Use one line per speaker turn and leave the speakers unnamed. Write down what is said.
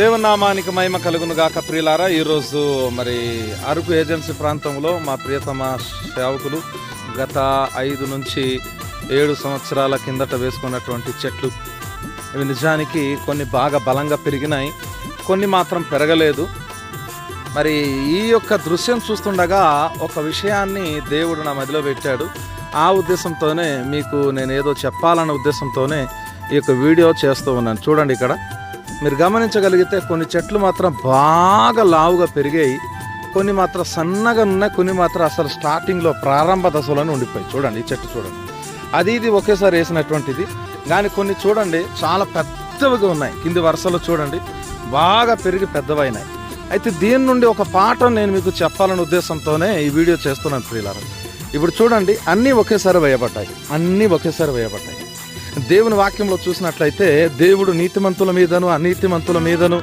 దేవనామానికి మహిమ కలుగును గాక ప్రియులారా. ఈరోజు మరి అరకు ఏజెన్సీ ప్రాంతంలో మా ప్రియతమ సేవకులు గత ఐదు నుంచి ఏడు సంవత్సరాల కిందట వేసుకున్నటువంటి చెట్లు. ఇవి నిజానికి కొన్ని బాగా బలంగా పెరిగినాయి. కొన్ని మాత్రం పెరగలేదు. మరి ఈ యొక్క దృశ్యం చూస్తుండగా ఒక విషయాన్ని దేవుడు నా మదిలో పెట్టాడు. ఆ ఉద్దేశంతోనే మీకు నేను ఏదో చెప్పాలన్న ఉద్దేశంతోనే ఈ యొక్క వీడియో చేస్తూ ఉన్నాను. చూడండి ఇక్కడ. మీరు గమనించగలిగితే కొన్ని చెట్లు మాత్రం బాగా లావుగా పెరిగాయి. కొన్ని మాత్రం సన్నగా ఉన్నాయి కొన్ని మాత్రం అసలు స్టార్టింగ్లో ప్రారంభ దశలోనే ఉండిపోయి చూడండి ఈ చెట్టు చూడండి. అది ఇది ఒకేసారి వేసినటువంటిది. కానీ కొన్ని చూడండి చాలా పెద్దవిగా ఉన్నాయి. కింది వరుసలో చూడండి బాగా పెరిగి పెద్దవైనాయి. అయితే దీని నుండి ఒక పాఠం నేను మీకు చెప్పాలనే ఉద్దేశంతోనే ఈ వీడియో చేస్తున్నాను ప్రియులారా. ఇప్పుడు చూడండి అన్నీ ఒకేసారి వేయబడ్డాయి. అన్నీ ఒకేసారి వేయబడ్డాయి. దేవుని వాక్యంలో చూసినట్లయితే దేవుడు నీతిమంతుల మీదను అనీతిమంతుల మీదను